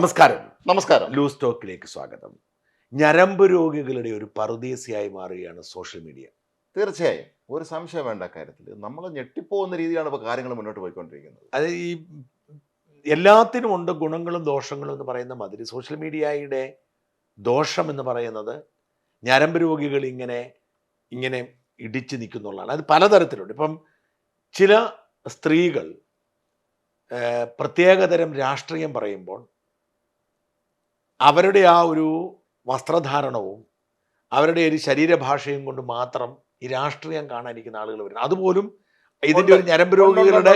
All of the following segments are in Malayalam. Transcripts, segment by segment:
നമസ്കാരം. നമസ്കാരം. ലൂസ് ടോക്കിലേക്ക് സ്വാഗതം. ഞരമ്പ് രോഗികളുടെ ഒരു പറുദീസയായി മാറുകയാണ് സോഷ്യൽ മീഡിയ. തീർച്ചയായും. ഒരു സംശയം വേണ്ട കാര്യത്തിൽ. നമ്മൾ ഞെട്ടിപ്പോകുന്ന രീതിയാണ് ഇപ്പോൾ കാര്യങ്ങൾ മുന്നോട്ട് പോയിക്കൊണ്ടിരിക്കുന്നത്. അത് ഈ എല്ലാത്തിനും ഉണ്ട് ഗുണങ്ങളും ദോഷങ്ങളും എന്ന് പറയുന്ന മാതിരി. സോഷ്യൽ മീഡിയയുടെ ദോഷം എന്ന് പറയുന്നത് ഞരമ്പ് രോഗികൾ ഇങ്ങനെ ഇങ്ങനെ ഇടിച്ചു നിൽക്കുന്നുള്ളതാണ്. അത് പലതരത്തിലുണ്ട്. ഇപ്പം ചില സ്ത്രീകൾ പ്രത്യേകതരം രാഷ്ട്രീയം പറയുമ്പോൾ അവരുടെ ആ ഒരു വസ്ത്രധാരണവും അവരുടെ ഒരു ശരീരഭാഷയും കൊണ്ട് മാത്രം ഈ രാഷ്ട്രീയം കാണാനിരിക്കുന്ന ആളുകൾ വരുന്നത്. അതുപോലും ഇതിന്റെ ഒരു ഞരമ്പ് രോഗികളുടെ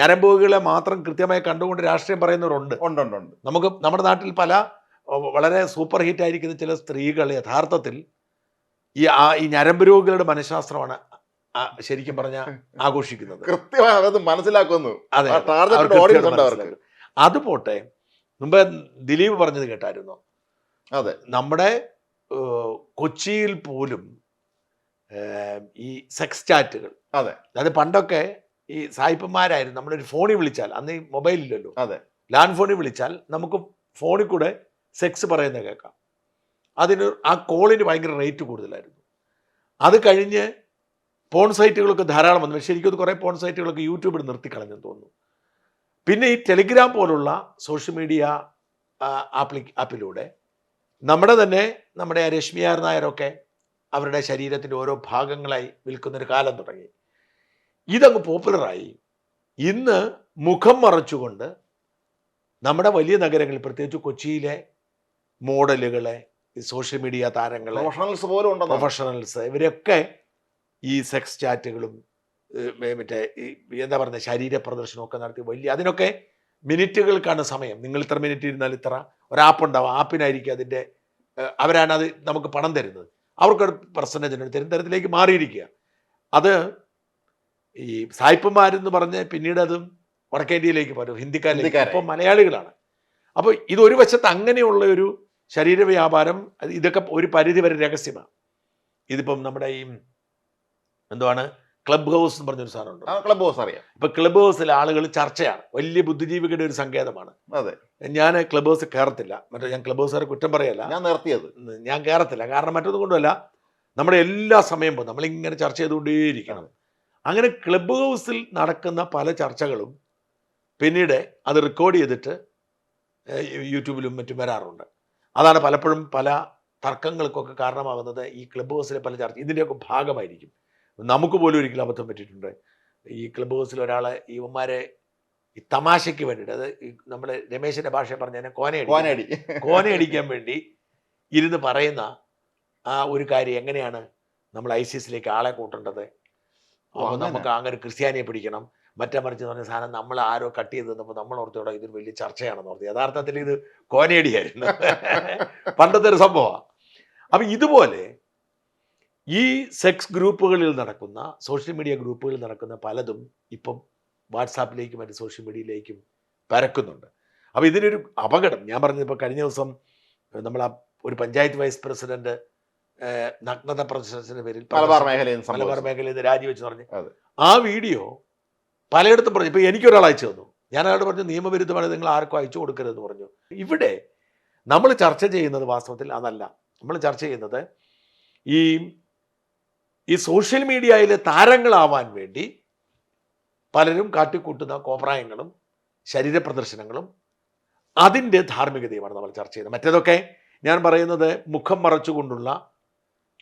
ഞരമ്പ് രോഗികളെ മാത്രം കൃത്യമായി കണ്ടുകൊണ്ട് രാഷ്ട്രീയം പറയുന്നവരുണ്ട്. നമുക്ക് നമ്മുടെ നാട്ടിൽ പല വളരെ സൂപ്പർ ഹിറ്റ് ആയിരിക്കുന്ന ചില സ്ത്രീകൾ യഥാർത്ഥത്തിൽ ഈ ആ ഈ ഞരമ്പ് രോഗികളുടെ മനഃശാസ്ത്രമാണ് ശരിക്കും പറഞ്ഞ ആഘോഷിക്കുന്നത്. കൃത്യമായി അത് മനസ്സിലാക്കുന്നു. അത് പോട്ടെ മുമ്പ് ദിലീപ് പറഞ്ഞത് കേട്ടായിരുന്നു? അതെ. നമ്മുടെ കൊച്ചിയിൽ പോലും ഈ സെക്സ് ചാറ്റുകൾ അതെ. അത് പണ്ടൊക്കെ ഈ സായിപ്പന്മാരായിരുന്നു നമ്മളൊരു ഫോണിൽ വിളിച്ചാൽ അന്ന് ഈ മൊബൈൽ ഇല്ലല്ലോ അതെ. ലാൻഡ് ഫോണിൽ വിളിച്ചാൽ നമുക്ക് ഫോണിൽ കൂടെ സെക്സ് പറയുന്നത് കേൾക്കാം. അതിന് ആ കോളിന് ഭയങ്കര റേറ്റ് കൂടുതലായിരുന്നു. അത് കഴിഞ്ഞ് പോൺ സൈറ്റുകളൊക്കെ ധാരാളം വന്നു. ശരിക്കും കുറേ പോൺ സൈറ്റുകളൊക്കെ യൂട്യൂബിൽ നിർത്തി നിർത്തിക്കളഞ്ഞെന്ന് തോന്നുന്നു. പിന്നെ ഈ ടെലിഗ്രാം പോലുള്ള സോഷ്യൽ മീഡിയ ആപ്ലി ആപ്പിലൂടെ നമ്മുടെ തന്നെ നമ്മുടെ രശ്മിയാർ നായരൊക്കെ അവരുടെ ശരീരത്തിന്റെ ഓരോ ഭാഗങ്ങളായി വിൽക്കുന്നൊരു കാലം തുടങ്ങി. ഇതങ്ങ് പോപ്പുലറായി ഇന്ന് മുഖം മറച്ചുകൊണ്ട് നമ്മുടെ വലിയ നഗരങ്ങളിൽ പ്രത്യേകിച്ച് കൊച്ചിയിലെ മോഡലുകളെ സോഷ്യൽ മീഡിയ താരങ്ങളെ പ്രൊഫഷണൽസ് പോലും പ്രൊഫഷണൽസ് ഇവരൊക്കെ ഈ സെക്സ് ചാറ്റുകളും മറ്റേ ഈ എന്താ പറയുന്നത് ശരീര പ്രദർശനമൊക്കെ നടത്തി വലിയ അതിനൊക്കെ മിനിറ്റുകൾക്കാണ് സമയം. നിങ്ങൾ ഇത്ര മിനിറ്റ് ഇരുന്നാൽ ഇത്ര. ഒരാപ്പ് ഉണ്ടാവും ആപ്പിനായിരിക്കും അതിന്റെ അവരാണ് അത് നമുക്ക് പണം തരുന്നത്. അവർക്കൊരു പെർസെന്റേജ് തരും തരത്തിലേക്ക് മാറിയിരിക്കുക. അത് ഈ സായിപ്പന്മാരെന്ന് പറഞ്ഞ് പിന്നീട് അതും വടക്കേന്ത്യയിലേക്ക് പോരും ഹിന്ദിക്കാരിലേക്ക്. ഇപ്പം മലയാളികളാണ്. അപ്പോൾ ഇതൊരു വശത്ത് അങ്ങനെയുള്ള ഒരു ശരീര വ്യാപാരം ഇതൊക്കെ ഒരു പരിധി വരെ രഹസ്യമാണ്. ഇതിപ്പം നമ്മുടെ ഈ എന്തുവാണ്? ക്ലബ് ഹൗസ് എന്ന് പറഞ്ഞൊരു സാധനമുണ്ട്. ക്ലബ് ഹൗസ് അറിയാം. ഇപ്പൊ ക്ലബ് ഹൗസിൽ ആളുകൾ ചർച്ചയാണ്. വലിയ ബുദ്ധിജീവികളുടെ ഒരു സങ്കേതമാണ്. അതെ. ഞാൻ ക്ലബ് ഹൗസ് കയറത്തില്ല മറ്റേ ഞാൻ ക്ലബ് ഹൗസുകാരെ കുറ്റം പറയല്ല. ഞാൻ നിർത്തിയത്. ഞാൻ കയറത്തില്ല കാരണം മറ്റൊന്നും കൊണ്ടുമല്ല നമ്മുടെ എല്ലാ സമയം പോകും. നമ്മളിങ്ങനെ ചർച്ച ചെയ്തുകൊണ്ടേയിരിക്കണം. അങ്ങനെ ക്ലബ് ഹൗസിൽ നടക്കുന്ന പല ചർച്ചകളും പിന്നീട് അത് റെക്കോർഡ് ചെയ്തിട്ട് യൂട്യൂബിലും മറ്റും വരാറുണ്ട്. അതാണ് പലപ്പോഴും പല തർക്കങ്ങൾക്കൊക്കെ കാരണമാകുന്നത് ഈ ക്ലബ് ഹൗസിലെ പല ചർച്ച ഇതിന്റെയൊക്കെ ഭാഗമായിരിക്കും. നമുക്ക് പോലും ഒരിക്കലും അബദ്ധം പറ്റിയിട്ടുണ്ട്. ഈ ക്ലബ് ഹൗസിൽ ഒരാളെ ഇവന്മാരെ ഈ തമാശയ്ക്ക് വേണ്ടിയിട്ട് അത് ഈ നമ്മുടെ രമേശിന്റെ ഭാഷ പറഞ്ഞ കോനയടി കോനടി കോനയടിക്കാൻ വേണ്ടി ഇരുന്ന് പറയുന്ന ആ ഒരു കാര്യം എങ്ങനെയാണ് നമ്മൾ ഐസിസിലേക്ക് ആളെ കൂട്ടേണ്ടത്? അപ്പോൾ നമുക്ക് അങ്ങനെ ക്രിസ്ത്യാനിയെ പിടിക്കണം. മറ്റേ മറിച്ച് പറഞ്ഞ സാധനം നമ്മൾ ആരോ കട്ട് ചെയ്ത് തന്നപ്പോൾ നമ്മൾ ഓർത്തോടെ ഇതൊരു വലിയ ചർച്ചയാണെന്ന് ഓർത്ത്. യഥാർത്ഥത്തിൽ ഇത് കോനയടിയായിരുന്നു പണ്ടത്തെ ഒരു സംഭവമാണ് അപ്പം ഇതുപോലെ ഈ സെക്സ് ഗ്രൂപ്പുകളിൽ നടക്കുന്ന സോഷ്യൽ മീഡിയ ഗ്രൂപ്പുകളിൽ നടക്കുന്ന പലതും ഇപ്പം വാട്സാപ്പിലേക്കും മറ്റ് സോഷ്യൽ മീഡിയയിലേക്കും പരക്കുന്നുണ്ട്. അപ്പോൾ ഇതിനൊരു അപകടം. ഞാൻ പറഞ്ഞത് ഇപ്പോൾ കഴിഞ്ഞ ദിവസം നമ്മൾ ആ ഒരു പഞ്ചായത്ത് വൈസ് പ്രസിഡന്റ് നഗ്നത പ്രദർശനത്തിന്റെ പേരിൽ മലബാർ മേഖലയിൽ മലബാർ. മേഖലയിൽ നിന്ന് രാജിവെച്ച് പറഞ്ഞു. ആ വീഡിയോ പലയിടത്തും പറഞ്ഞു. ഇപ്പോൾ എനിക്കൊരാൾ അയച്ചു തന്നു. ഞാൻ അയാളോട് പറഞ്ഞു നിയമവിരുദ്ധമാണ് നിങ്ങൾ ആർക്കും അയച്ചു കൊടുക്കരുതെന്ന് പറഞ്ഞു. ഇവിടെ നമ്മൾ ചർച്ച ചെയ്യുന്നത് വാസ്തവത്തിൽ അതല്ല. നമ്മൾ ചർച്ച ചെയ്യുന്നത് ഈ ഈ സോഷ്യൽ മീഡിയയിലെ താരങ്ങളാവാൻ വേണ്ടി പലരും കാട്ടിക്കൂട്ടുന്ന കോപ്രായങ്ങളും ശരീരപ്രദർശനങ്ങളും അതിന്റെ ധാർമ്മികതയുമാണ് നമ്മൾ ചർച്ച ചെയ്യുന്നത്. മറ്റേതൊക്കെ? ഞാൻ പറയുന്നത് മുഖം മറച്ചുകൊണ്ടുള്ള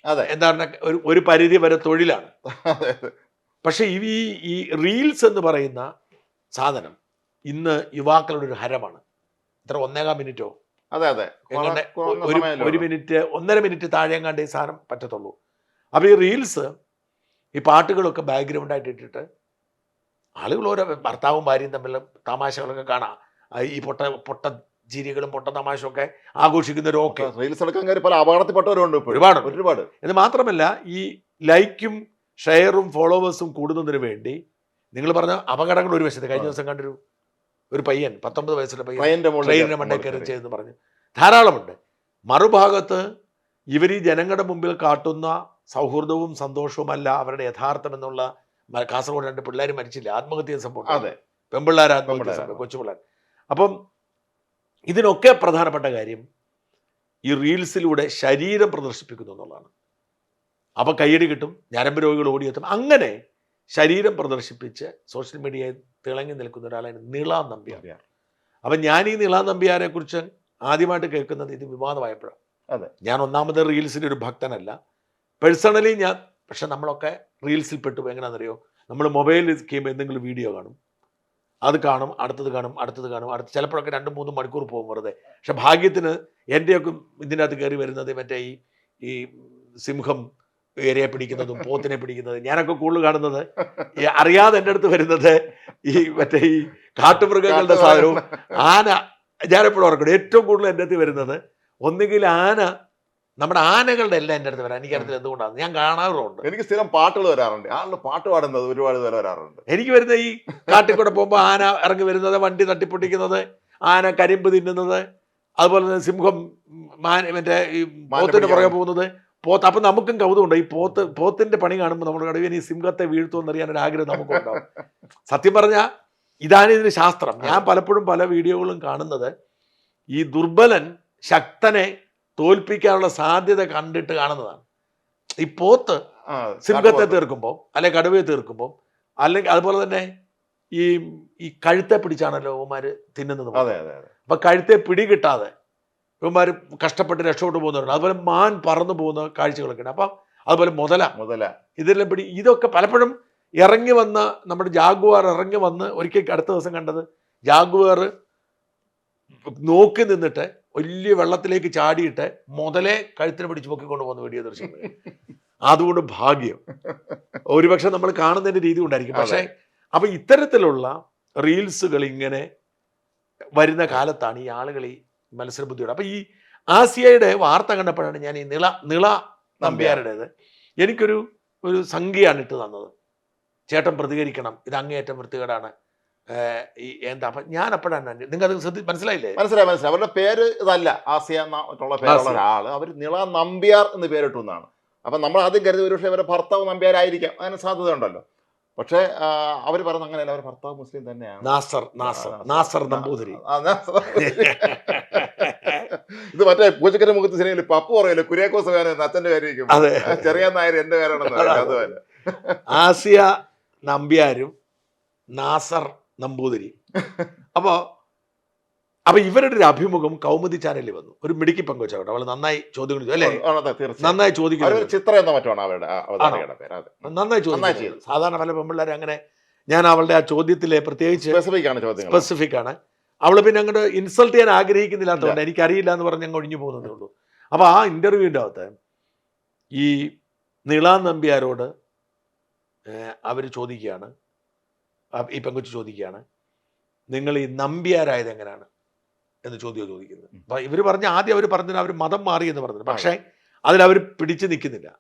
അതെ. എന്താണ് ഒരു ഒരു പരിധി വരെ തൊഴിലാണ്. പക്ഷേ ഈ ഈ റീൽസ് എന്ന് പറയുന്ന സാധനം ഇന്ന് യുവാക്കളുടെ ഒരു ഹരമാണ്. ഇത്ര ഒന്നേകാം മിനിറ്റോ? അതെ അതെ. ഒരു. മിനിറ്റ് ഒന്നര മിനിറ്റ് താഴെ എങ്ങാണ്ട് ഈ സാധനം പറ്റത്തുള്ളൂ. അപ്പോൾ ഈ റീൽസ് ഈ പാട്ടുകളൊക്കെ ബാക്ക്ഗ്രൗണ്ടായിട്ട് ഇട്ടിട്ട് ആളുകൾ ഓരോ ഭർത്താവും ഭാര്യയും തമ്മിൽ തമാശകളൊക്കെ കാണാം. ഈ പൊട്ട പൊട്ട ചിരികളും പൊട്ട തമാശയൊക്കെ ഒക്കെ ആഘോഷിക്കുന്നവരും ഒക്കെ റീൽസ് എടുക്കാൻ കാര്യം പല അപകടത്തിൽപ്പെട്ടവരുണ്ട് ഒരുപാട്. ഒരുപാട്. ഇത് മാത്രമല്ല ഈ ലൈക്കും ഷെയറും ഫോളോവേഴ്സും കൂടുന്നതിന് വേണ്ടി നിങ്ങൾ പറഞ്ഞ അപകടങ്ങൾ ഒരു വശത്ത് കഴിഞ്ഞ ദിവസം കണ്ടൊരു ഒരു പയ്യൻ പത്തൊമ്പത് വയസ്സുള്ള പയ്യൻ ട്രെയിനിന്റെ മണ്ടേ കയറി. ചെയ്തെന്ന് പറഞ്ഞു. ധാരാളമുണ്ട്. മറുഭാഗത്ത് ഇവർ ഈ ജനങ്ങളുടെ മുമ്പിൽ കാട്ടുന്ന സൗഹൃദവും സന്തോഷവുമല്ല അവരുടെ യഥാർത്ഥം എന്നുള്ള കാസർഗോഡ് രണ്ട് പിള്ളേർ മരിച്ചില്ല? ആത്മഹത്യ സംഭവം അതെ. പെമ്പിള്ളേർ ആത്മഹത്യ കൊച്ചുപിള്ളേർ സംഭവം അപ്പം ഇതിനൊക്കെ പ്രധാനപ്പെട്ട കാര്യം ഈ റീൽസിലൂടെ ശരീരം പ്രദർശിപ്പിക്കുന്നു എന്നുള്ളതാണ്. അപ്പോൾ കയ്യടി കിട്ടും ഞരമ്പ് രോഗികൾ ഓടിയെത്തും. അങ്ങനെ ശരീരം പ്രദർശിപ്പിച്ച് സോഷ്യൽ മീഡിയയിൽ തിളങ്ങി നിൽക്കുന്ന ഒരാളാണ് നിള നമ്പ്യാർ. അപ്പം ഞാൻ ഈ നിള നമ്പ്യാരെ കുറിച്ച് ആദ്യമായിട്ട് കേൾക്കുന്നത് ഇത് വിവാദമായപ്പോഴാണ്. അതെ. ഞാൻ ഒന്നാമത് റീൽസിന്റെ ഒരു ഭക്തനല്ല. പേഴ്സണലി ഞാൻ പക്ഷെ നമ്മളൊക്കെ റീൽസിൽ പെട്ടു എങ്ങനെയാണെന്നറിയോ? നമ്മൾ മൊബൈലിൽ ചെയ്യുമ്പോൾ എന്തെങ്കിലും വീഡിയോ കാണും. അത് കാണും അടുത്തത് കാണും അടുത്തത് കാണും. അടുത്ത് ചിലപ്പോഴൊക്കെ രണ്ടും മൂന്നും മണിക്കൂർ പോകും വെറുതെ. പക്ഷെ ഭാഗ്യത്തിന് എന്റെയൊക്കെ ഇതിനകത്ത് കയറി വരുന്നത് മറ്റേ ഈ ഈ സിംഹം ഏരിയെ പിടിക്കുന്നതും പോത്തിനെ പിടിക്കുന്നത് ഞാനൊക്കെ കൂടുതൽ കാണുന്നത്. ഈ അറിയാതെ എന്റെ അടുത്ത് വരുന്നത് ഈ മറ്റേ ഈ കാട്ടുമൃഗങ്ങളുടെ സാധനവും ആന. ഞാനെപ്പോഴും ഓർക്കണം ഏറ്റവും കൂടുതൽ എന്റെ അടുത്ത് വരുന്നത് ഒന്നുകിൽ ആന നമ്മുടെ ആനകളുടെ എല്ലാം എന്റെ അടുത്ത് വരാം. എനിക്കടുത്ത് എന്തുകൊണ്ടാണ് ഞാൻ കാണാറുണ്ട്. എനിക്ക് സ്ഥിരം പാട്ടുകൾ വരാറുണ്ട്. ആളുടെ പാട്ട് പാടുന്നത് ഒരുപാട് പേര് വരാറുണ്ട്. എനിക്ക് വരുന്ന ഈ കാട്ടിൽ കൂടെ പോകുമ്പോൾ ആന ഇറങ്ങി വരുന്നത് വണ്ടി തട്ടിപ്പൊട്ടിക്കുന്നത് ആന കരിമ്പ് തിന്നുന്നത് അതുപോലെ തന്നെ സിംഹം മാൻ മറ്റേ ഈ പോത്തിന്റെ പുറകെ പോകുന്നത്. പോത്ത് അപ്പം നമുക്കും കൗതുകമുണ്ട്. ഈ പോത്ത് പോത്തിന്റെ പണി കാണുമ്പോൾ നമ്മുടെ കടുവൻ ഈ സിംഹത്തെ വീഴ്ത്തുമെന്ന് അറിയാൻ ഒരു ആഗ്രഹം നമുക്കുണ്ടാവും. സത്യം പറഞ്ഞാൽ ഇതാണ് ഇതിന് ശാസ്ത്രം. ഞാൻ പലപ്പോഴും പല വീഡിയോകളും കാണുന്നത്. ഈ ദുർബലൻ ശക്തനെ തോൽപ്പിക്കാനുള്ള സാധ്യത കണ്ടിട്ട് കാണുന്നതാണ്. ഈ പോത്ത് സിംഹത്തെ തീർക്കുമ്പോൾ അല്ലെ കടുവയെ തീർക്കുമ്പോൾ അല്ലെങ്കിൽ അതുപോലെ തന്നെ ഈ ഈ കഴുത്തെ പിടിച്ചാണല്ലോ ഇവന്മാര് തിന്നുന്നത് അപ്പൊ കഴുത്തെ പിടി കിട്ടാതെ ഇവന്മാർ കഷ്ടപ്പെട്ട് രക്ഷപ്പെട്ടു പോകുന്നവരുണ്ട്. അതുപോലെ മാൻ പറന്നു പോകുന്ന കാഴ്ചകളൊക്കെ ഉണ്ട് അപ്പം അതുപോലെ മുതല. മുതല. ഇതെല്ലാം പിടി ഇതൊക്കെ പലപ്പോഴും ഇറങ്ങി വന്ന നമ്മുടെ ജാഗുവാർ ഇറങ്ങി വന്ന് ഒരിക്കൽ അടുത്ത ദിവസം കണ്ടത് ജാഗുവാർ നോക്കി നിന്നിട്ട് വലിയ വെള്ളത്തിലേക്ക് ചാടിയിട്ട് മുതലേ കഴുത്തിന് പിടിച്ച് പൊക്കിക്കൊണ്ട് പോകുന്ന വീഡിയോ ദൃശ്യം അതുകൊണ്ട് ഭാഗ്യം. ഒരുപക്ഷെ നമ്മൾ കാണുന്നതിന്റെ രീതി ഉണ്ടായിരിക്കും പക്ഷേ അപ്പൊ ഇത്തരത്തിലുള്ള റീൽസുകൾ ഇങ്ങനെ വരുന്ന കാലത്താണ് ഈ ആളുകൾ ഈ മത്സര മത്സരബുദ്ധിയോടെ അപ്പൊ ഈ ആസിയയുടെ വാർത്ത കണ്ടപ്പോഴാണ് ഞാൻ ഈ നിള നിള നമ്പ്യാരുടേത്. എനിക്കൊരു ഒരു സംഖ്യയാണ് ഇട്ട് തന്നത്. ചേട്ടൻ പ്രതികരിക്കണം. ഇത് അങ്ങേയറ്റം വൃത്തികേടാണ്. ഈ എന്താ അപ്പൊ ഞാൻ അപ്പോഴാണ് നിങ്ങൾ അത് ശ്രദ്ധി മനസ്സിലായില്ലേ? മനസ്സിലായി മനസ്സിലായി. അവരുടെ പേര് ഇതല്ല. ആസിയ എന്നുള്ള പേരുള്ള ഒരാൾ അവർ നിള നമ്പ്യാർ എന്ന് പേരിട്ടു എന്നാണ്. അപ്പം നമ്മൾ ആദ്യം കരുതി ഒരുപക്ഷെ അവരുടെ ഭർത്താവ് നമ്പ്യാരായിരിക്കാം. അതിന് സാധ്യത ഉണ്ടല്ലോ പക്ഷേ അവർ പറഞ്ഞ അങ്ങനെയല്ല. അവർ ഭർത്താവ് മുസ്ലിം തന്നെയാണ്. നാസർ നാസർ. നാസർ. നമ്പൂതിരി. ഇത് മറ്റേ പൂച്ചക്കര മുഖത്ത് സിനിമയിൽ പപ്പു പറയല്ലോ. കുര്യാക്കോസ് വേറെ അച്ഛന്റെ പേരായിരിക്കും അതെ. ചെറിയ നായർ എന്റെ പേരാണെന്ന്. അതുപോലെ. ആസിയ നമ്പ്യാരും നാസർ നമ്പൂതിരി. അപ്പോൾ അപ്പൊ ഇവരുടെ ഒരു അഭിമുഖം കൗമുദി ചാനലിൽ വന്നു. ഒരു മിടുക്കി പങ്കുവച്ചോട്ടെ അവൾ നന്നായി ചോദ്യങ്ങൾ അല്ലേ? നന്നായി ചോദിക്കുന്നു. ചിത്രം എന്ന മറ്റാണ് അവരുടെ നന്നായി ചോദിച്ചു സാധാരണ പല പെൺപിള്ളേർ അങ്ങനെ ഞാൻ അവളുടെ ആ ചോദ്യത്തിലെ പ്രത്യേകിച്ച് സ്പെസിഫിക് ആണ് അവൾ പിന്നെ അങ്ങോട്ട് ഇൻസൾട്ട് ചെയ്യാൻ ആഗ്രഹിക്കുന്നില്ലാത്തതുകൊണ്ട് എനിക്കറിയില്ല എന്ന് പറഞ്ഞ് അങ്ങ് ഒഴിഞ്ഞു പോകുന്നതേ ഉള്ളൂ. അപ്പൊ ആ ഇന്റർവ്യൂവിന്റെ അകത്ത് ഈ നിളാ നമ്പ്യാരോട് അവർ ചോദിക്കുകയാണ്. ഈ പെങ്കൊച്ച് ചോദിക്കുകയാണ് നിങ്ങൾ ഈ നമ്പ്യാരായത് എങ്ങനെയാണ്? എന്ന് ചോദ്യം ചോദിക്കുന്നത്. അപ്പൊ ഇവർ പറഞ്ഞ ആദ്യം അവർ പറഞ്ഞത് അവർ മതം മാറി എന്ന് പറഞ്ഞത്. പക്ഷേ അതിലവർ പിടിച്ചു നിൽക്കുന്നില്ല.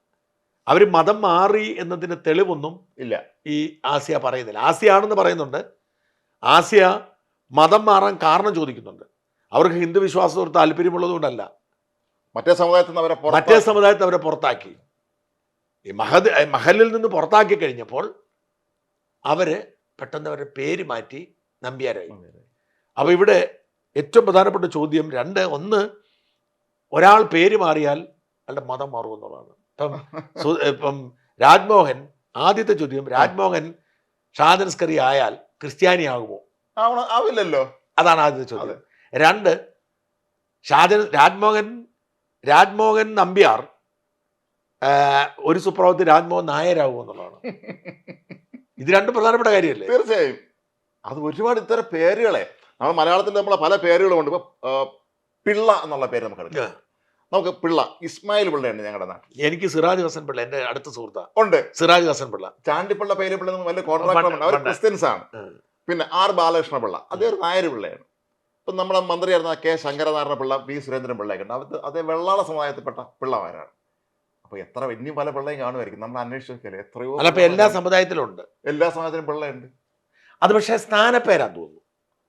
അവർ മതം മാറി എന്നതിന് തെളിവൊന്നും ഇല്ല. ഈ ആസിയ പറയുന്നില്ല. ആസിയ ആണെന്ന് പറയുന്നുണ്ട്. ആസിയ മതം മാറാൻ കാരണം ചോദിക്കുന്നുണ്ട്. അവർക്ക് ഹിന്ദു വിശ്വാസത്തോട് താല്പര്യമുള്ളതുകൊണ്ടല്ല. മറ്റേ സമുദായത്തിൽ അവരെ മറ്റേ സമുദായത്തിൽ അവരെ പുറത്താക്കി. ഈ മഹദ് മഹലിൽ നിന്ന് പുറത്താക്കി കഴിഞ്ഞപ്പോൾ അവർ പെട്ടെന്ന് അവരുടെ പേര് മാറ്റി നമ്പ്യാരായി. അപ്പൊ ഇവിടെ ഏറ്റവും പ്രധാനപ്പെട്ട ചോദ്യം രണ്ട് ഒന്ന് ഒരാൾ പേര് മാറിയാൽ അയാളുടെ മതം മാറും എന്നുള്ളതാണ്. ഇപ്പം ഇപ്പം രാജ്മോഹൻ ആദ്യത്തെ ചോദ്യം രാജ്മോഹൻ ഷാദൻസ്കറി ആയാൽ ക്രിസ്ത്യാനി ആകുമോ? ആവില്ലല്ലോ. അതാണ് ആദ്യത്തെ ചോദ്യം. രണ്ട് ഷാജൻ രാജ്മോഹൻ രാജ്മോഹൻ നമ്പ്യാർ ഒരു സുപ്രഭാതത്തിൽ രാജ്മോഹൻ നായരാകുമോ എന്നുള്ളതാണ്. ഇത് രണ്ടും പ്രധാനപ്പെട്ട കാര്യമല്ലേ? തീർച്ചയായും. അത് ഒരുപാട് ഇത്തരം പേരുകളെ നമ്മൾ മലയാളത്തിൽ നമ്മളെ പല പേരുകളുമുണ്ട് ഇപ്പൊ പിള്ള എന്നുള്ള പേര് നമുക്ക് എടുക്കാം. നമുക്ക് പിള്ള ഇസ്മായിൽ പിള്ളയുണ്ട് ഞങ്ങളുടെ നാട്ടിൽ. എനിക്ക് സിറാജ് ഹസൻ പിള്ള എന്റെ അടുത്ത സുഹൃത്താണ് ഉണ്ട്. സിറാജ് ഹസൻ പിള്ള. ചാണ്ടിപ്പിള്ള പേരുപിള്ള എന്ന് വലിയ കോൺട്രാക്ടർ ഉണ്ട് അവർ. ക്രിസ്ത്യൻസ് ആണ്. പിന്നെ ആർ ബാലകൃഷ്ണ പിള്ള അതേ ഒരു നായർ പിള്ളയാണ്. ഇപ്പം നമ്മുടെ മന്ത്രിയായിരുന്ന കെ ശങ്കരനാരായണ പിള്ള പി സുരേന്ദ്രൻ പിള്ളയൊക്കെ ഉണ്ട്. അത് അതേ വെള്ളാള സമുദായത്തിൽപ്പെട്ട പിള്ളമാരാണ്. അപ്പൊ എത്ര വലിയ പല പിള്ളയും കാണുമായിരിക്കും. നമ്മൾ അന്വേഷിച്ചില്ല എത്രയോ അല്ല ഇപ്പൊ എല്ലാ സമുദായത്തിലും ഉണ്ട്. എല്ലാ സമുദായത്തിലും പിള്ളയുണ്ട് അത് പക്ഷേ സ്ഥാനപ്പേരാന്ന് തോന്നുന്നു.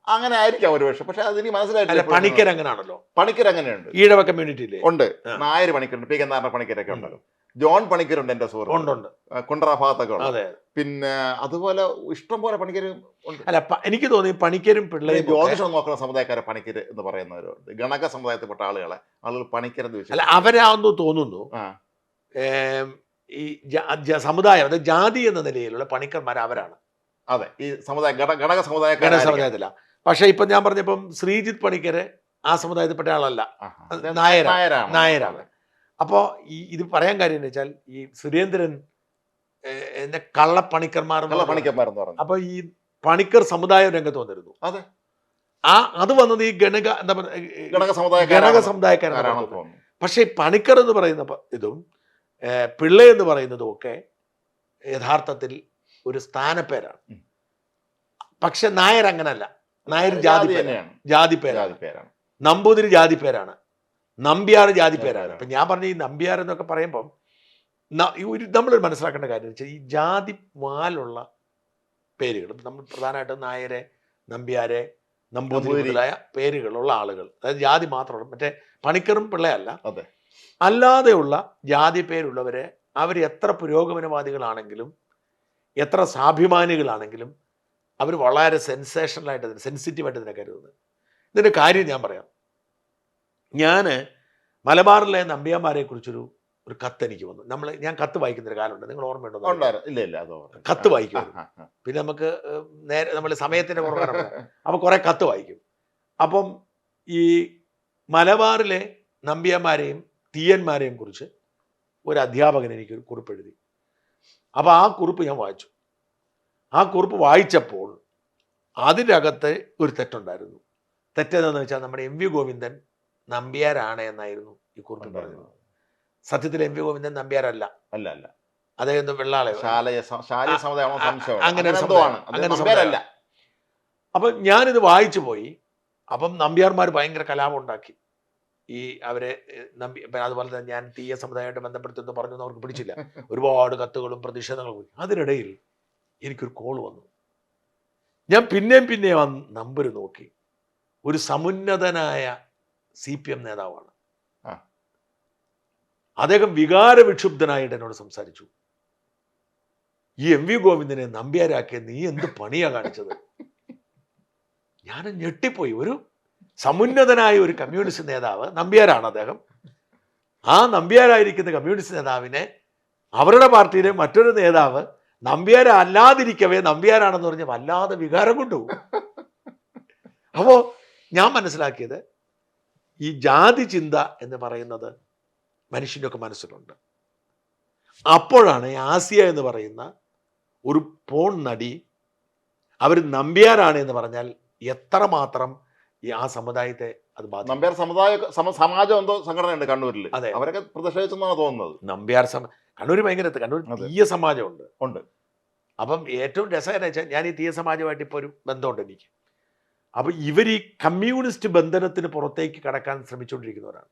അങ്ങനെ ആയിരിക്കാം ഒരു പക്ഷെ. പക്ഷെ അതിന് മനസ്സിലായിട്ടില്ല പണിക്കർ അങ്ങനെയാണല്ലോ പണിക്കർ അങ്ങനെയുണ്ട്. ഈഴവ കമ്മ്യൂണിറ്റിയിലെ ഉണ്ട്. നായർ പണിക്കരുണ്ട്. പി കെ നാരായണ പണിക്കരൊക്കെ ഉണ്ടല്ലോ. ജോൺ പണിക്കരുണ്ട് എന്റെ സുഹൃത്ത്. ഉണ്ട് ഉണ്ട്. കുണ്ടറ ഭാഗത്തൊക്കെ ഉണ്ട് പിന്നെ അതുപോലെ ഇഷ്ടം പോലെ പണിക്കരും ഉണ്ട്. അല്ല എനിക്ക് തോന്നി പണിക്കരും പിള്ളേരും ജ്യോതിഷം നോക്കുന്ന സമുദായക്കാരെ പണിക്കര് എന്ന് പറയുന്നവരുണ്ട്. ഗണക സമുദായത്തിൽപ്പെട്ട ആളുകളെ ആളുകൾ പണിക്കരെന്ന് അല്ല അവരാന്ന് തോന്നുന്നു ഈ സമുദായം അതായത് ജാതി എന്ന നിലയിലുള്ള പണിക്കന്മാർ അവരാണ്. അതെ. ഈ സമുദായ ഘട- ഘടക സമുദായ ഘടക സമുദായത്തില പക്ഷെ ഇപ്പൊ ഞാൻ പറഞ്ഞപ്പം ശ്രീജിത്ത് പണിക്കരെ ആ സമുദായത്തിൽപ്പെട്ട ആളല്ല. നായരാണ്. നായരാണ്. അപ്പോൾ ഈ ഇത് പറയാൻ കാര്യം എന്ന് വെച്ചാൽ ഈ സുരേന്ദ്രൻ എന്റെ എന്നെ കള്ളപ്പണിക്കന്മാർ എന്ന് കള്ള പറഞ്ഞു. പണിക്കന്മാരെന്ന് പറഞ്ഞു. അപ്പൊ ഈ പണിക്കർ സമുദായം രംഗത്ത് വന്നിരുന്നു. അതെ. ആ അത് വന്നത് ഈ ഗണക എന്താ പറയുക ഗണക സമുദായക്കാരാണ്. പക്ഷേ പണിക്കർ എന്ന് പറയുന്ന ഇതും പിള്ള എന്ന് പറയുന്നതും ഒക്കെ യഥാർത്ഥത്തിൽ ഒരു സ്ഥാനപ്പേരാണ്. പക്ഷെ നായർ അങ്ങനല്ല. നായർ ജാതി പേരാണ്. ജാതി പേരാണ്. നമ്പൂതിരി ജാതി പേരാണ്. നമ്പ്യാർ ജാതി പേരാണ്. അപ്പൊ ഞാൻ പറഞ്ഞ ഈ നമ്പ്യാർ എന്നൊക്കെ പറയുമ്പം ഒരു നമ്മൾ മനസ്സിലാക്കേണ്ട കാര്യം വെച്ചാൽ ഈ ജാതി വാലുള്ള പേരുകൾ നമ്മൾ പ്രധാനമായിട്ടും നായരെ നമ്പ്യാരെ നമ്പൂതിരി. മുതലായ പേരുകളുള്ള ആളുകൾ അതായത് ജാതി മാത്രമുള്ള മറ്റേ പണിക്കറും പിള്ളയല്ല. അതെ. അല്ലാതെയുള്ള ജാതി പേരുള്ളവരെ അവർ എത്ര പുരോഗമനവാദികളാണെങ്കിലും എത്ര സ്വാഭിമാനികളാണെങ്കിലും അവർ വളരെ സെൻസേഷണലായിട്ട് അതിന് സെൻസിറ്റീവായിട്ട് ഇതിനെ കരുതുന്നത്. ഇതിന്റെ കാര്യം ഞാൻ പറയാം. ഞാൻ മലബാറിലെ നമ്പ്യാന്മാരെ കുറിച്ചൊരു ഒരു കത്ത് എനിക്ക് വന്നു. നമ്മൾ ഞാൻ കത്ത് വായിക്കുന്നൊരു കാലമുണ്ട്. നിങ്ങൾ ഓർമ്മയുണ്ടോ? ഇല്ല ഇല്ല കത്ത് വായിക്കും. പിന്നെ നമുക്ക് നേരെ നമ്മൾ സമയത്തിന്റെ പുറകെ അപ്പോൾ കുറേ കത്ത് വായിക്കും. അപ്പം ഈ മലബാറിലെ നമ്പ്യന്മാരെയും തീയന്മാരെയും കുറിച്ച് ഒരു അധ്യാപകൻ എനിക്കൊരു കുറിപ്പ് എഴുതി. അപ്പോൾ ആ കുറിപ്പ് ഞാൻ വായിച്ചു. ആ കുറിപ്പ് വായിച്ചപ്പോൾ അതിന്റെ അകത്ത് ഒരു തെറ്റുണ്ടായിരുന്നു. തെറ്റെന്താണെന്ന് വെച്ചാൽ നമ്മുടെ എം വി ഗോവിന്ദൻ നമ്പ്യാരാണ് എന്നായിരുന്നു ഈ കുറിപ്പ് പറഞ്ഞത്. സത്യത്തിൽ എം വി ഗോവിന്ദൻ നമ്പ്യാരല്ല. അല്ല അല്ല. അദ്ദേഹം വെള്ളാളെ. അങ്ങനെ. അപ്പം ഞാനിത് വായിച്ചു പോയി. അപ്പം നമ്പ്യാർമാർ ഭയങ്കര കലാപം ഉണ്ടാക്കി. ഈ അവരെ നമ്പി അതുപോലെ തന്നെ ഞാൻ തീയ സമുദായമായിട്ട് ബന്ധപ്പെടുത്തുന്നു പറഞ്ഞു അവർക്ക് പിടിച്ചില്ല. ഒരുപാട് കത്തുകളും പ്രതിഷേധങ്ങളും അതിനിടയിൽ എനിക്കൊരു കോൾ വന്നു. ഞാൻ പിന്നെയും പിന്നെയും ആ നമ്പർ നോക്കി. ഒരു സമുന്നതനായ സി പി എം നേതാവാണ്. അദ്ദേഹം വികാര വിക്ഷുബ്ധനായിട്ട് എന്നോട് സംസാരിച്ചു. ഈ എം വി ഗോവിന്ദനെ നമ്പ്യാരാക്കിയ നീ എന്ത് പണിയാ കാണിച്ചത്? ഞാൻ ഞെട്ടിപ്പോയി. ഒരു സമുന്നതനായ ഒരു കമ്മ്യൂണിസ്റ്റ് നേതാവ് നമ്പ്യാരാണ് അദ്ദേഹം. ആ നമ്പ്യാരായിരിക്കുന്ന കമ്മ്യൂണിസ്റ്റ് നേതാവിനെ അവരുടെ പാർട്ടിയിലെ മറ്റൊരു നേതാവ് നമ്പ്യാരല്ലാതിരിക്കവേ നമ്പ്യാരാണെന്ന് പറഞ്ഞ വല്ലാതെ വികാരം കൊണ്ടുപോകും. അപ്പോൾ ഞാൻ മനസ്സിലാക്കിയത് ഈ ജാതി ചിന്ത എന്ന് പറയുന്നത് മനുഷ്യന്റെ ഒക്കെ മനസ്സിലുണ്ട്. അപ്പോഴാണ് ആസിയ എന്ന് പറയുന്ന ഒരു പോൺ നടി അവർ നമ്പ്യാരാണ് എന്ന് പറഞ്ഞാൽ എത്രമാത്രം ഈ ആ സമുദായത്തെ അത് ബാധിക്കും. നമ്പ്യാർ സമുദായ സമ- സമാജം എന്തോ സംഘടനയുണ്ട് കണ്ണൂരിൽ അതെ. അവരൊക്കെ പ്രതിഷേധിച്ചെന്നാണ് തോന്നുന്നത്. നമ്പ്യാർ സമ കണ്ണൂർ ഭയങ്കര കണ്ണൂർ. തീയ സമാജമുണ്ട്. ഉണ്ട്. അപ്പം ഏറ്റവും രസകരം വെച്ചാൽ ഞാൻ ഈ തീയ സമാജമായിട്ട് ഇപ്പോൾ ഒരു ബന്ധമുണ്ട് എനിക്ക്. അപ്പൊ ഇവർ ഈ കമ്മ്യൂണിസ്റ്റ് ബന്ധനത്തിന് പുറത്തേക്ക് കടക്കാൻ ശ്രമിച്ചുകൊണ്ടിരിക്കുന്നവരാണ്.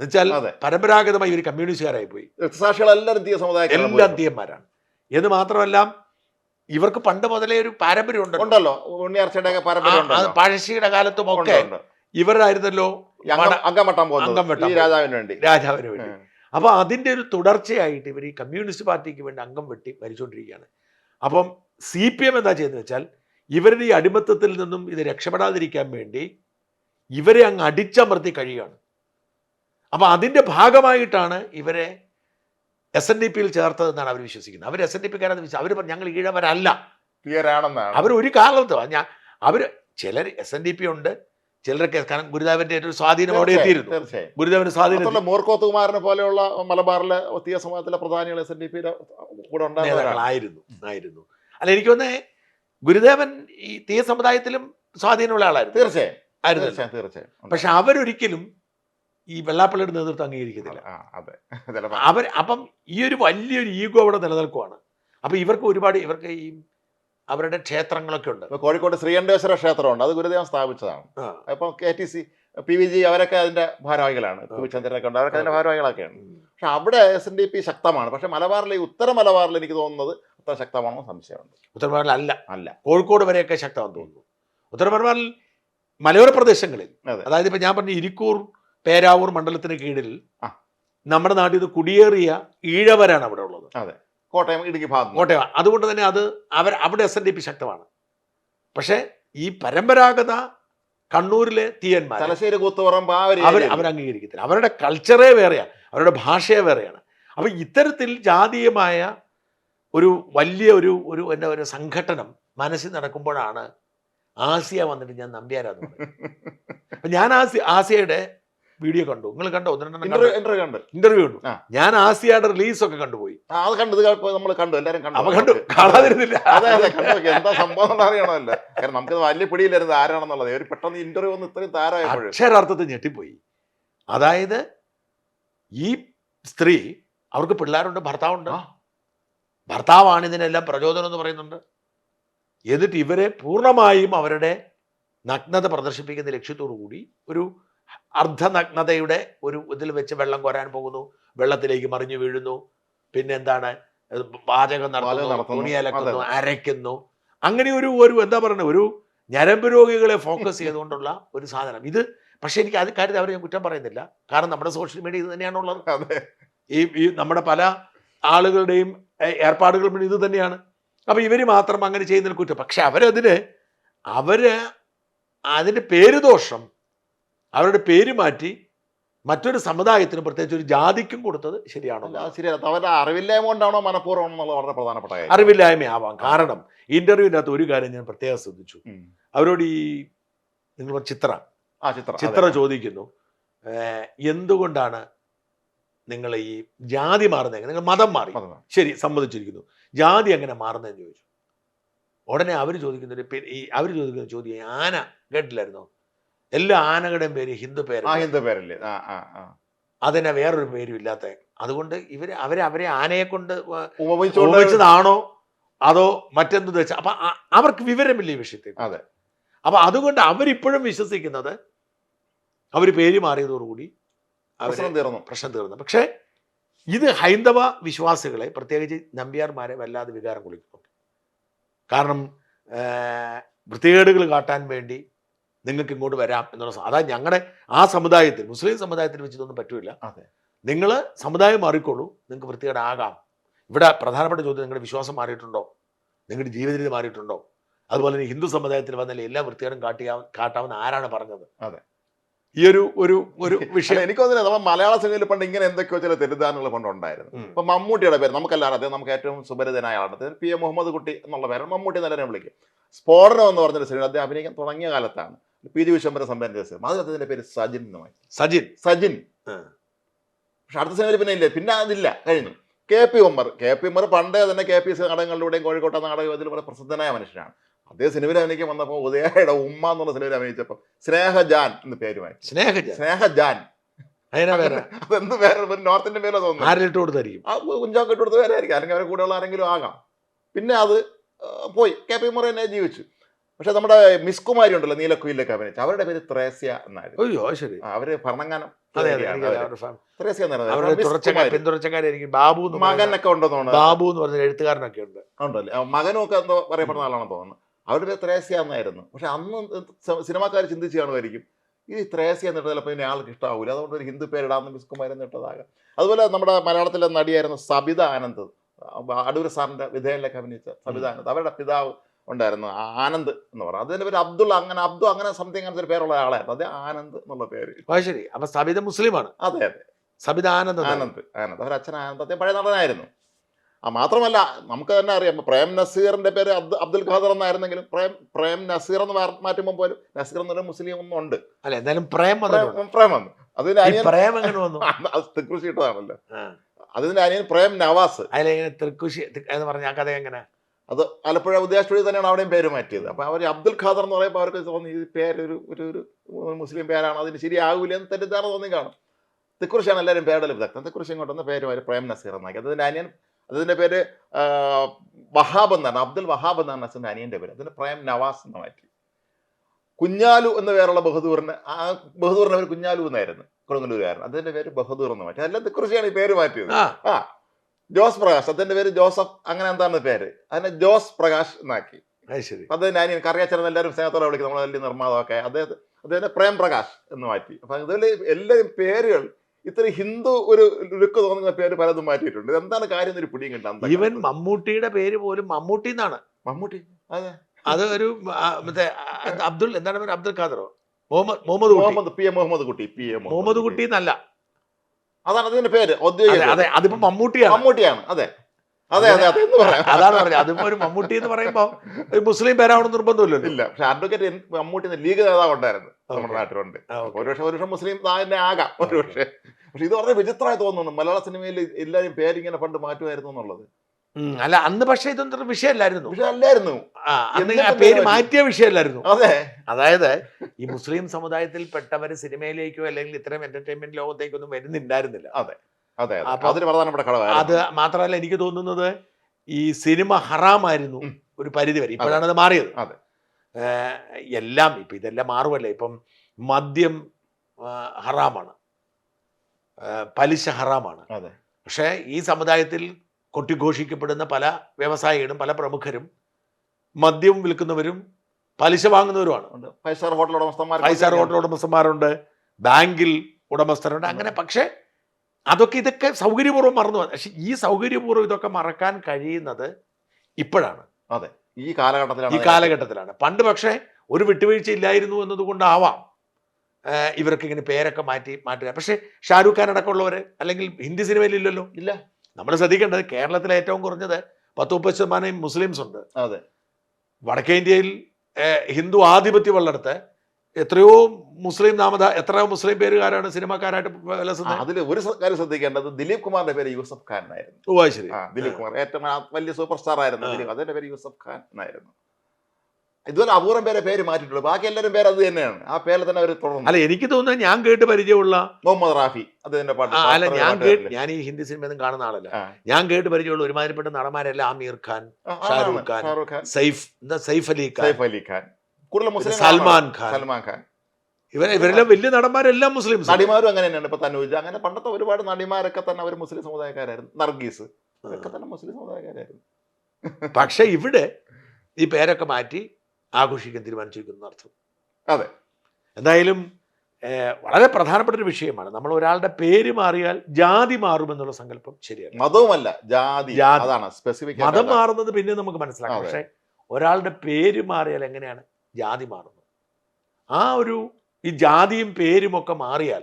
എന്നുവെച്ചാൽ പരമ്പരാഗതമായി ഇവർ കമ്മ്യൂണിസ്റ്റുകാരായി പോയി. രക്തസാക്ഷികളെല്ലാവരും തീയ സമുദായക്കാരാണ് എല്ലാം തീയന്മാരാണ്. എന്ന് മാത്രമല്ല ഇവർക്ക് പണ്ട് മുതലേ ഒരു പാരമ്പര്യം ഉണ്ടല്ലോ. ഉണ്ടല്ലോ. ഉണ്ണിയർച്ചയുടെ പാരമ്പര്യം പഴശ്ശിയുടെ കാലത്തും ഒക്കെ. ഇവരായിരുന്നല്ലോ അംഗമട്ടം അംഗം വെട്ടാൻ പോകുന്നത്. രാജാവിന് വേണ്ടി. രാജാവിന് വേണ്ടി. അപ്പോൾ അപ്പൊ അതിന്റെ ഒരു തുടർച്ചയായിട്ട് ഇവർ ഈ കമ്മ്യൂണിസ്റ്റ് പാർട്ടിക്ക് വേണ്ടി അംഗം വെട്ടി ഭരിച്ചുകൊണ്ടിരിക്കുകയാണ് അപ്പം സി പി എം എന്താ ചെയ്യുന്നത് വെച്ചാൽ ഇവരുടെ ഈ അടിമത്തത്തിൽ നിന്നും ഇത് രക്ഷപ്പെടാതിരിക്കാൻ വേണ്ടി ഇവരെ അങ്ങ് അടിച്ചമർത്തി കഴിയുകയാണ്. അപ്പൊ അതിന്റെ ഭാഗമായിട്ടാണ് ഇവരെ എസ് എൻ ഡി പിയിൽ ചേർത്തതെന്നാണ് അവർ വിശ്വസിക്കുന്നത്. അവർ എസ് എൻ ഡി പിക്കാരെന്ന് വിശ്വസിച്ചു അവർ പറഞ്ഞു ഞങ്ങൾ ഈഴവരല്ല. ക്ലിയറാണെന്നാണ് അവർ ഒരു കാരണത്തോ ഞാൻ അവർ ചിലർ എസ് എൻ ഡി പി ഉണ്ട്. ചിലരൊക്കെ കാരണം ഗുരുദേവന്റെ ഒരു സ്വാധീനം അവിടെ എത്തിയിരുന്നു. തീർച്ചയായും. ഗുരുദേവന് സ്വാധീനം മോർക്കോത്തുകുമാരനെ കുമാരനെ പോലെയുള്ള മലബാറിലെ ഒത്തിയ സമൂഹത്തിലെ പ്രധാനികൾ എസ് എൻ ഡി പിയുടെ കൂടെ ഉണ്ടായിരുന്നു ആയിരുന്നു. അല്ല എനിക്ക് തോന്നേ ഗുരുദേവൻ ഈ തീയ സമുദായത്തിലും സ്വാധീനമുള്ള ആളായിരുന്നു. തീർച്ചയായും. ആയിരുന്നു തീർച്ചയായും. പക്ഷെ അവരൊരിക്കലും ഈ വെള്ളാപ്പള്ളിയുടെ നേതൃത്വം അംഗീകരിക്കത്തില്ല. അവർ അപ്പം ഈ ഒരു വലിയൊരു ഈഗോ അവിടെ നിലനിൽക്കുവാണ്. അപ്പം ഇവർക്ക് ഒരുപാട് ഇവർക്ക് ഈ അവരുടെ ക്ഷേത്രങ്ങളൊക്കെ ഉണ്ട്. കോഴിക്കോട് ശ്രീകണ്ഠേശ്വര ക്ഷേത്രമുണ്ട്. അത് ഗുരുദേവൻ സ്ഥാപിച്ചതാണ്. അപ്പോൾ അപ്പം K T C P V G അവരൊക്കെ അതിന്റെ ഭാരവാഹികളാണ്. പി വി ചന്ദ്രനൊക്കെ ഉണ്ട്. അവരൊക്കെ അതിന്റെ ഭാരവാഹികളൊക്കെയാണ്. പക്ഷെ അവിടെ എസ് എൻ ഡി പി ശക്തമാണ്. പക്ഷെ മലബാറിൽ ഈ ഉത്തര മലബാറിൽ എനിക്ക് തോന്നുന്നത് അത്ര ശക്തമാണോ സംശയമുണ്ട്. ഉത്തരമലബാറിൽ അല്ല. അല്ല. കോഴിക്കോട് വരെയൊക്കെ ശക്തമാണെന്ന് തോന്നുന്നു. ഉത്തരമലബാറിൽ മലയോര പ്രദേശങ്ങളിൽ അതായത് ഇപ്പൊ ഞാൻ പറഞ്ഞ ഇരിക്കൂർ പേരാവൂർ മണ്ഡലത്തിന് കീഴിൽ നമ്മുടെ നാട്ടിൽ നിന്ന് കുടിയേറിയ ഈഴവരാണ് അവിടെ ഉള്ളത്. കോട്ടയം ഇടുക്കി ഭാഗം കോട്ടയം. അതുകൊണ്ട് തന്നെ അത് അവർ അവിടെ എസ് എൻ ഡി പി ശക്തമാണ്. പക്ഷേ ഈ പരമ്പരാഗത കണ്ണൂരിലെ തീയന്മാർ തലശ്ശേരി കൂത്തുപറമ്പ് അവർ അംഗീകരിക്കത്തില്ല. അവരുടെ കൾച്ചറേ വേറെയാണ് അവരുടെ ഭാഷയെ വേറെയാണ്. അപ്പം ഇത്തരത്തിൽ ജാതീയമായ ഒരു വലിയ ഒരു ഒരു എന്താ ഒരു സംഘടനം മനസ്സിൽ നടക്കുമ്പോഴാണ് ആസിയ വന്നിട്ട് ഞാൻ നമ്പ്യാരാന്ന് പറയുന്നത്. ഞാൻ ആസി ആസിയയുടെ വീഡിയോ കണ്ടു. നിങ്ങൾ കണ്ടോ? ഇന്റർവ്യൂ കണ്ടു? ഇന്റർവ്യൂ കണ്ടു. ഒക്കെ ഞാൻ ആസിയയുടെ റിലീസൊക്കെ കണ്ടുപോയി ആ, അത് കണ്ടു. നമ്മൾ കണ്ടു. എല്ലാരും കണ്ടു. അപ്പൊ കണ്ടു. കാണാതിരുന്നില്ല. അതെ അതെ കണ്ടു. എന്താ സംഭവം അറിയണമല്ലോ. കാരണം നമുക്ക് വലിയ പിടിയില്ലായിരുന്നു. ആരാണെന്നുള്ളത്. ഒരു പെട്ടെന്ന് ഇന്റർവ്യൂ ഒന്ന് ഇത്രയും താരമായപ്പോഴും. അക്ഷരാർത്ഥത്തിൽ ഞെട്ടിപ്പോയി. അതായത് ഈ സ്ത്രീ അവർക്ക് പിള്ളേരുണ്ട് ഭർത്താവുണ്ട്. ഭർത്താവാണ് ഇതിനെല്ലാം പ്രചോദനം എന്ന് പറയുന്നുണ്ട്. എന്നിട്ട് ഇവരെ പൂർണമായും അവരുടെ നഗ്നത പ്രദർശിപ്പിക്കുന്ന ലക്ഷ്യത്തോടു കൂടി ഒരു അർദ്ധനഗ്നതയുടെ ഒരു ഇതിൽ വെച്ച് വെള്ളം കോരാൻ പോകുന്നു. വെള്ളത്തിലേക്ക് മറിഞ്ഞു വീഴുന്നു. പിന്നെ എന്താണ് ഇത് പാചകം നടത്തുന്നു തുണിയലക്കുന്നു അരയ്ക്കുന്നു. അങ്ങനെ ഒരു ഒരു എന്താ പറയുന്നത് ഒരു ഞരമ്പ് രോഗികളെ ഫോക്കസ് ചെയ്തുകൊണ്ടുള്ള ഒരു സാധനം. ഇത് പക്ഷെ എനിക്ക് അത് കാര്യത്തിൽ അവരെ ഞാൻ കുറ്റം പറയുന്നില്ല. കാരണം നമ്മുടെ സോഷ്യൽ മീഡിയ ഇത് തന്നെയാണുള്ളത്. ഈ ഈ നമ്മുടെ പല ആളുകളുടെയും ഏർപ്പാടുകളും ഇത് തന്നെയാണ്. അപ്പം ഇവർ മാത്രം അങ്ങനെ ചെയ്യുന്നതിൽ കുറ്റം. പക്ഷെ അവരതിന് അവർ അതിന്റെ പേരുദോഷം അവരുടെ പേര് മാറ്റി മറ്റൊരു സമുദായത്തിന് പ്രത്യേകിച്ച് ഒരു ജാതിക്കും കൊടുത്തത് ശരിയാണോ? അവരുടെ അറിവില്ലായ്മ കൊണ്ടാണോ മനഃപൂർവം എന്നുള്ളത് വളരെ പ്രധാനപ്പെട്ട അറിവില്ലായ്മ ആവാം കാരണം ഇന്റർവ്യൂവിനകത്ത് ഒരു കാര്യം ഞാൻ പ്രത്യേകം ശ്രദ്ധിച്ചു. അവരോട് ഈ നിങ്ങൾ ചിത്ര. ആ ചിത്രം. ചിത്ര ചോദിക്കുന്നു. എന്തുകൊണ്ടാണ് നിങ്ങൾ ഈ ജാതി മാറുന്നത് നിങ്ങൾ മതം മാറി. ശരി സമ്മതിച്ചിരിക്കുന്നു. ജാതി എങ്ങനെ മാറുന്നതെന്ന് ചോദിച്ചു. ഉടനെ അവർ ചോദിക്കുന്നൊരു ഈ അവർ ചോദിക്കുന്ന ചോദ്യം ആന കേട്ടില്ലായിരുന്നോ? എല്ലാ ആനകളുടെയും പേര് ഹിന്ദു പേര് ആ ഹിന്ദു പേരല്ലേ? ആ ആ ആ. അതിനെ വേറൊരു പേരും ഇല്ലാത്ത അതുകൊണ്ട് ഇവർ അവരെ അവരെ ആനയെ കൊണ്ട് ഉപയോഗിച്ചതാണോ അതോ മറ്റെന്ത് വെച്ചാൽ അപ്പൊ അവർക്ക് വിവരമില്ല ഈ വിഷയത്തിൽ. അതെ. അപ്പൊ അതുകൊണ്ട് അവരിപ്പോഴും വിശ്വസിക്കുന്നത് അവർ പേര് മാറിയതോടുകൂടി തീർന്നു. പ്രശ്നം തീർന്നു. പക്ഷേ ഇത് ഹൈന്ദവ വിശ്വാസികളെ പ്രത്യേകിച്ച് നമ്പ്യാർമാരെ വല്ലാതെ വികാരം കൊള്ളിക്കുന്നുണ്ട് കാരണം വൃത്തികേടുകൾ കാട്ടാൻ വേണ്ടി നിങ്ങൾക്ക് ഇങ്ങോട്ട് വരാം എന്നുള്ള അതായത് ഞങ്ങളുടെ ആ സമുദായത്തിൽ മുസ്ലിം സമുദായത്തിൽ വെച്ച് ഇതൊന്നും പറ്റൂല. അതെ. നിങ്ങൾ സമുദായം മാറിക്കോളൂ നിങ്ങൾക്ക് വൃത്തികേടാകാം. ഇവിടെ പ്രധാനപ്പെട്ട ചോദ്യം നിങ്ങളുടെ വിശ്വാസം മാറിയിട്ടുണ്ടോ? നിങ്ങളുടെ ജീവിത രീതി മാറിയിട്ടുണ്ടോ? അതുപോലെ തന്നെ ഹിന്ദു സമുദായത്തിൽ വന്നാൽ എല്ലാ വൃത്തികേടും കാട്ടിയാ കാട്ടാമെന്ന് ആരാണ് പറഞ്ഞത്? അതെ. ഈ ഒരു ഒരു ഒരു വിഷയം. എനിക്ക് തോന്നുന്നില്ല നമ്മൾ മലയാള സിനിമയിൽ പണ്ട് ഇങ്ങനെ എന്തൊക്കെയോ ചില തെറ്റിദ്ധാരണകൾ പണ്ട് ഉണ്ടായിരുന്നു. ഉം. ഇപ്പൊ മമ്മൂട്ടിയുടെ പേര് നമുക്കെല്ലാം അദ്ദേഹം നമുക്ക് ഏറ്റവും സുപരിതനായ ആളാണ്. പി എ മുഹമ്മദ് കുട്ടി എന്നുള്ള പേരാണ് മമ്മൂട്ടി എന്ന് വിളിക്കും. സ്ഫോടനം എന്ന് പറഞ്ഞൊരു സിനിമ അദ്ദേഹം അഭിനയിക്കാൻ തുടങ്ങിയ കാലത്താണ്. പി. ജി. വിശ്വംബരം സംബന്ധിച്ച കേസ് അതിൽ അദ്ദേഹത്തിന്റെ പേര് സജിൻ എന്ന് മാറ്റി സജിൻ. സജിൻ. പക്ഷെ അടുത്ത സിനിമയിൽ പിന്നെ ഇല്ല. പിന്നെ അതില്ല. കഴിഞ്ഞു. K. P. Ummer. K. P. Ummer പണ്ടേ തന്നെ കെ. പി. സി നാടകങ്ങളിലൂടെയും കോഴിക്കോട്ടെ നാടകത്തിൽ വളരെ പ്രസിദ്ധനായ മനുഷ്യനാണ്. അതേ സിനിമയിൽ അഭിനയിക്കാൻ വന്നപ്പോൾ ഉദയയുടെ ഉമ്മ എന്നുള്ള സിനിമയിൽ അഭിനയിച്ചപ്പോൾ സ്നേഹജാൻ എന്ന് പേര് മാറ്റി സ്നേഹ സ്നേഹജാൻ അതെന്ത് പേര് ഒരു നോർത്ത് ഇന്ത്യൻ പേരോ തോന്നുന്നു. കൊടുത്തായിരിക്കും? ആ കുഞ്ചാക്ക് ഇട്ട് കൊടുത്ത പേരായിരിക്കും. അല്ലെങ്കിൽ അവരെ കൂടെയുള്ള ആരെങ്കിലും ആകാം. പിന്നെ അത് പോയി. കെ. പി. ഉമ്മർ തന്നെ ജീവിച്ചു. പക്ഷെ നമ്മുടെ മിസ് കുമാരി ഉണ്ടല്ലോ നീലക്കുയിലൊക്കെ അഭിനയിച്ചു അവരുടെ പേര് ത്രേസ്യ എന്നായിരുന്നു. അയ്യോ ശരി. അവർ ഭരണങ്ങാനം ബാബു മകനൊക്കെ ഉണ്ടെന്ന് തോന്നുന്നു. ബാബു എന്ന് പറഞ്ഞ എഴുത്തുകാരനൊക്കെ ഉണ്ട്. ഉണ്ടല്ലേ. മകനും ഒക്കെ എന്തോ പറയപ്പെടുന്ന ആളാണെന്ന് തോന്നുന്നു. അവരുടെ പേര് ത്രേസ്യ എന്നായിരുന്നു. പക്ഷെ അന്ന് സിനിമാക്കാർ ചിന്തിച്ചു കാണുമായിരിക്കും ഈ ത്രേസ്യ എന്നിട്ട് ചിലപ്പോൾ ഇനി ആൾക്ക് ഇഷ്ടാവൂല. അതുകൊണ്ട് ഒരു ഹിന്ദു പേരിടാന്ന് മിസ് കുമാരൻ എന്നിട്ടതാകാം അതുപോലെ നമ്മുടെ മലയാളത്തിലെ നടിയായിരുന്ന സബിത ആനന്ദ്. അടൂർ സാറിന്റെ വിധേയനിലൊക്കെ അഭിനയിച്ച സബിത ആനന്ദ്. അവരുടെ പിതാവ് ഉണ്ടായിരുന്നു. ആനന്ദ് എന്ന് പറഞ്ഞു അതിന്റെ പേര് അബ്ദുൾ അങ്ങനെ അബ്ദു അങ്ങനെ സംതിങ് അങ്ങനത്തെ ഒരു പേരുള്ള ആളായിരുന്നു. അത് ആനന്ദ് എന്നുള്ള പേര് ശരി. അപ്പൊ സബിത മുസ്ലിമാണ്. അതെ അതെ. സബിത ആനന്ദ് ആനന്ദ് ആനന്ദ്. അവർ അച്ഛൻ ആനന്ദ്. അദ്ദേഹം പഴയ നടനായിരുന്നു. ആ മാത്രമല്ല നമുക്ക് തന്നെ അറിയാം പ്രേം നസീറിന്റെ പേര് അബ്ദു അബ്ദുൽ ഖാദർ എന്നായിരുന്നെങ്കിലും പ്രേം പ്രേം നസീർ എന്ന് മാറ്റുമ്പോൾ പോലും നസീർ എന്നൊരു മുസ്ലിം ഒന്നും ഉണ്ട്. അല്ല എന്തായാലും പ്രേം പ്രേം വന്നു. അനിയൻ പ്രേം എങ്ങനെ വന്നു? അത് അതിന്റെ അനിയൻ പ്രേം നവാസ്. അതിലെങ്ങനെ തൃക്കുശി എന്ന് പറഞ്ഞ ആ കഥ എങ്ങനെ? അത് ആലപ്പുഴ ഉദയ സ്റ്റുഡിയോ തന്നെയാണ് അവിടെയും പേര് മാറ്റിയത്. അപ്പോൾ അവർ അബ്ദുൽ ഖാദർ എന്ന് പറയുമ്പോൾ അവർക്ക് തോന്നി ഈ പേര് ഒരു ഒരു ഒരു മുസ്ലിം പേരാണ് അതിന് ശരിയാവില്ല എന്ന് തെറ്റിദ്ധാരണ തോന്നി കാണും. തെക്കുറിശാണ് എല്ലാവരും പേരുടെ വിദഗ്ധം ഇങ്ങോട്ട് വന്ന പേര് അവർ പ്രേം നസീർ എന്നാക്കി. അതിന്റെ അനിയൻ അതിന്റെ പേര് വഹാബ് എന്നാണ്. അബ്ദുൽ വഹാബ് എന്നാണ് നസീറിന്റെ അനിയന്റെ പേര്. അതിന് പ്രേം നവാസ് എന്ന് മാറ്റി. കുഞ്ഞാലു എന്ന പേരുള്ള ബഹദൂറിന് ആ ബഹദൂറിന്റെ പേര് കുഞ്ഞാലു എന്നായിരുന്നു. കൊടുങ്ങല്ലൂരുകാരൻ. അതിന്റെ പേര് ബഹദൂർ എന്ന് മാറ്റി. അതെല്ലാം തെക്കുറിശാണ് ഈ പേര് മാറ്റിയത്. ആ. ജോസ് പ്രകാശ് അതിന്റെ പേര് ജോസഫ് അങ്ങനെ എന്താണ് പേര്? അതിനെ ജോസ് പ്രകാശ് എന്നാക്കി. അത് ശരി. അത് ഞാൻ കറിയാച്ചൻ എല്ലാവരും സ്നേഹത്തോടെ വിളിക്കും നമ്മൾ വലിയ നിർമ്മാതാവൊക്കെ. അദ്ദേഹത്തെ അദ്ദേഹത്തെ പ്രേം പ്രകാശ് എന്ന് മാറ്റി. അപ്പൊ ഇതുപോലെ എല്ലാവരും പേരുകൾ ഇത്ര ഹിന്ദു ഒരു ലുക്ക് തോന്നുന്ന പേര് പലതും മാറ്റിയിട്ടുണ്ട്. എന്താണ് കാര്യം ഒരു പിടിയും കിട്ടാൻ ഇവൻ മമ്മൂട്ടിയുടെ പേര് പോലും മമ്മൂട്ടി എന്നാണ്. മമ്മൂട്ടി? അതെ. അത് ഒരു മറ്റേ അബ്ദുൾ എന്താണ് പേര്? Abdul ഖാദറോ? Muhammad Muhammad P. A. Muhammad Kutty P. M. Muhammad കുട്ടി. എന്നല്ല. അതാണ് അതിന്റെ പേര് അതെ അതെ അതിപ്പോ മമ്മൂട്ടിയാണ്. മമ്മൂട്ടിയാണ്. അതെ. അതെ അതെ അതെ എന്ന് പറയാം. അതാണ് പറഞ്ഞത്. അതിപ്പോ ഒരു മമ്മൂട്ടി എന്ന് പറയുമ്പോ ഒരു മുസ്ലിം പേരാവണം നിർബന്ധമില്ലല്ലോ. ഇല്ല പക്ഷെ അഡ്വക്കേറ്റ് മമ്മൂട്ടി ലീഗ് നേതാവ് ഉണ്ടായിരുന്നു നമ്മുടെ. നാട്ടിലുണ്ട്. ഒരുപക്ഷെ okay. ഒരു പക്ഷേ ഒരു പക്ഷേ മുസ്ലിം തന്നെ ആകാം. ഒരുപക്ഷെ. പക്ഷെ ഇത് വളരെ വിചിത്രമായി തോന്നുന്നു. മലയാള സിനിമയിൽ എല്ലാവരും പേരിങ്ങനെ പണ്ട് മാറ്റുമായിരുന്നു എന്നുള്ളത്. അല്ല അന്ന് പക്ഷേ ഇതൊന്നും വിഷയമല്ലായിരുന്നു. അന്ന് പേര് മാറ്റിയ വിഷയമല്ലായിരുന്നു. അതെ. അതായത് ഈ മുസ്ലിം സമുദായത്തിൽ പെട്ടവർ സിനിമയിലേക്കോ അല്ലെങ്കിൽ ഇത്തരം എന്റർടൈൻമെന്റ് ലോകത്തേക്കൊന്നും വരുന്നുണ്ടായിരുന്നില്ല. അതെ. അതെ അതൊരു പ്രധാനപ്പെട്ട ഘടകമായിരുന്നു. അത് മാത്രമല്ല എനിക്ക് തോന്നുന്നത് ഈ സിനിമ ഹറാമായിരുന്നു ഒരു പരിധി വരെ. ഇപ്പോഴാണ് അത് മാറിയത്. അതെ. എല്ലാം ഇപ്പം ഇതെല്ലാം മാറുമല്ലേ ഇപ്പം മദ്യം ഹറാമാണ്. പലിശ ഹറാമാണ്. അതെ. പക്ഷേ ഈ സമുദായത്തിൽ കൊട്ടിഘോഷിക്കപ്പെടുന്ന പല വ്യവസായികളും പല പ്രമുഖരും മദ്യം വിൽക്കുന്നവരും പലിശ വാങ്ങുന്നവരുമാണ്. ഫൈവ് സ്റ്റാർ ഹോട്ടൽ ഉടമസ്ഥന്മാർ ഫൈവ് സ്റ്റാർ ഹോട്ടൽ ഉടമസ്ഥന്മാരുണ്ട് ബാങ്കിൽ ഉടമസ്ഥരുണ്ട് അങ്ങനെ പക്ഷേ അതൊക്കെ ഇതൊക്കെ സൗകര്യപൂർവം മറന്നു പോകും. പക്ഷെ ഈ സൗകര്യപൂർവം ഇതൊക്കെ മറക്കാൻ കഴിയുന്നത് ഇപ്പോഴാണ്. അതെ. ഈ കാലഘട്ടത്തിലാണ് ഈ കാലഘട്ടത്തിലാണ്. പണ്ട് പക്ഷേ ഒരു വിട്ടുവീഴ്ച ഇല്ലായിരുന്നു എന്നതുകൊണ്ടാവാം ഇവർക്ക് ഇങ്ങനെ പേരൊക്കെ മാറ്റി മാറ്റുക. പക്ഷേ ഷാരൂഖ് ഖാൻ അടക്കമുള്ളവർ അല്ലെങ്കിൽ ഹിന്ദി സിനിമയിലില്ലല്ലോ ഇല്ല. നമ്മൾ ശ്രദ്ധിക്കേണ്ടത് കേരളത്തിൽ ഏറ്റവും കുറഞ്ഞത് പത്ത് മുപ്പത് ശതമാനം മുസ്ലിംസ് ഉണ്ട്. അതെ. വടക്കേ ഇന്ത്യയിൽ ഹിന്ദു ആധിപത്യം ഉള്ളിടത്ത് എത്രയോ മുസ്ലിം നാമത എത്രയോ മുസ്ലിം പേരുകാരാണ് സിനിമാക്കാരായിട്ട് വിലസുന്നത് അതിൽ ഒരു കാര്യം ശ്രദ്ധിക്കേണ്ടത് ദിലീപ് കുമാറിന്റെ പേര് യൂസഫ് ഖാൻ ആയിരുന്നു ദിലീപ് കുമാർ ഏറ്റവും വലിയ സൂപ്പർ സ്റ്റാർ ആയിരുന്നു. ദിലീപ്. അതിന്റെ പേര് യൂസഫ് ഖാൻ എന്നായിരുന്നു. ഇതുപോലെ അപൂർവം പേരെ പേര് മാറ്റിയിട്ടുള്ളൂ ബാക്കി എല്ലാവരും പേര് അത് തന്നെയാണ്. ആ പേരിൽ തന്നെ അവർ തുടർന്നു. അല്ല എനിക്ക് തോന്നുന്നത് ഞാൻ കേട്ട് പരിചയമുള്ള മുഹമ്മദ് റാഫി അദ്ദേഹത്തിന്റെ പാട്ട് അല്ല ഞാൻ കേട്ട് ഞാൻ ഈ ഹിന്ദി സിനിമയൊന്നും കാണുന്ന ആളല്ല. ഞാൻ കേട്ട് പരിചയമുള്ള ഒരുമാതിരിപ്പെട്ട നടന്മാരെല്ലാം ആമീർ ഖാൻ. ഷാരൂഖ് ഖാൻ, സൈഫ് എന്താ സൈഫ് അലി ഖാൻ. സൈഫ് അലി ഖാൻ. കൂടുതൽ സൽമാൻ ഖാൻ. സൽമാൻ ഖാൻ. ഇവരെ ഇവരെല്ലാം വലിയ നടന്മാരെല്ലാം മുസ്ലിംസ്. നടിമാരും അങ്ങനെ തന്നെയാണ് ഇപ്പൊ തന്നൂജ അങ്ങനെ പണ്ടത്തെ ഒരുപാട് നടിമാരൊക്കെ തന്നെ അവർ മുസ്ലിം സമുദായക്കാരായിരുന്നു. നർഗീസ്. ഒക്കെ തന്നെ മുസ്ലിം സമുദായക്കാരായിരുന്നു. പക്ഷെ ഇവിടെ ഈ പേരൊക്കെ മാറ്റി ആഘോഷിക്കാൻ തീരുമാനിച്ചിരിക്കുന്നു അർത്ഥം അതെ. എന്തായാലും വളരെ പ്രധാനപ്പെട്ട ഒരു വിഷയമാണ് നമ്മൾ ഒരാളുടെ പേര് മാറിയാൽ ജാതി മാറുമെന്നുള്ള സങ്കല്പം ശരിയാണ് മതവുമല്ല ജാതി. അതാണ് സ്പെസിഫിക് മതം മാറുന്നത് പിന്നെ നമുക്ക് മനസ്സിലാക്കാം. പക്ഷെ ഒരാളുടെ പേര് മാറിയാൽ എങ്ങനെയാണ് ജാതി മാറുന്നത് ആ ഒരു ഈ ജാതിയും പേരും ഒക്കെ മാറിയാൽ